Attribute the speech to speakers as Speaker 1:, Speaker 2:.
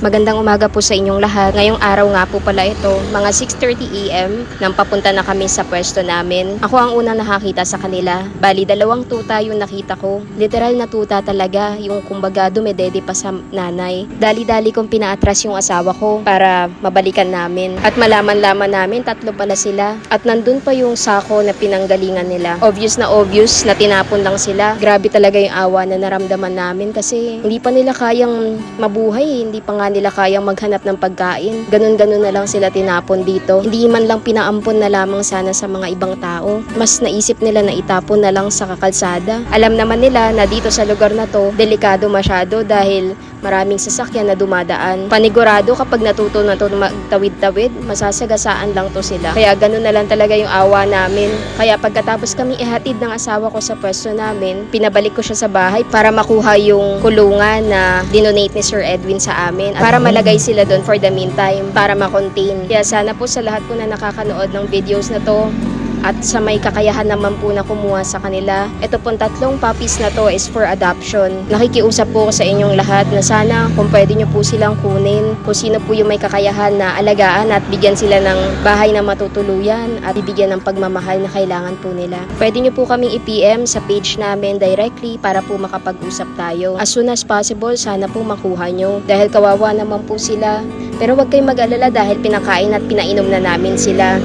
Speaker 1: Magandang umaga po sa inyong lahat. Ngayong araw nga po pala ito, mga 6.30 a.m. nang papunta na kami sa pwesto namin. Ako ang unang nakakita sa kanila. Bali, dalawang tuta yung nakita ko. Literal na tuta talaga, yung kumbaga dumedede pa sa nanay. Dali-dali kong pinaatras yung asawa ko para mabalikan namin. At malaman-laman namin, tatlo pala sila. At nandun pa yung sako na pinanggalingan nila. Obvious na obvious na tinapon lang sila. Grabe talaga yung awa na naramdaman namin kasi hindi pa nila kayang mabuhay, hindi pa nga nila kayang maghanap ng pagkain. Ganun-ganun na lang sila tinapon dito. Hindi man lang pinaampon na lamang sana sa mga ibang tao. Mas naisip nila na itapon na lang sa kakalsada. Alam naman nila na dito sa lugar na to, delikado masyado dahil maraming sasakyan na dumadaan. Panigurado kapag natuto na to magtawid-tawid, masasagasaan lang to sila. Kaya ganun na lang talaga yung awa namin. Kaya pagkatapos kami ihatid ng asawa ko sa pwesto namin, pinabalik ko siya sa bahay para makuha yung kulungan na dinonate ni Sir Edwin sa amin at para malagay sila doon for the meantime para ma-contain. Kaya sana po sa lahat po na nakakanood ng videos na to, at sa may kakayahan naman po na kumuha sa kanila. Ito pong tatlong puppies na to is for adoption. Nakikiusap po sa inyong lahat na sana kung pwede nyo po silang kunin, kung sino po yung may kakayahan na alagaan at bigyan sila ng bahay na matutuluyan at bibigyan ng pagmamahal na kailangan po nila. Pwede nyo po kaming i-PM sa page namin directly para po makapag-usap tayo. As soon as possible, sana po makuha nyo. Dahil kawawa naman po sila. Pero huwag kayong mag-alala dahil pinakain at pinainom na namin sila.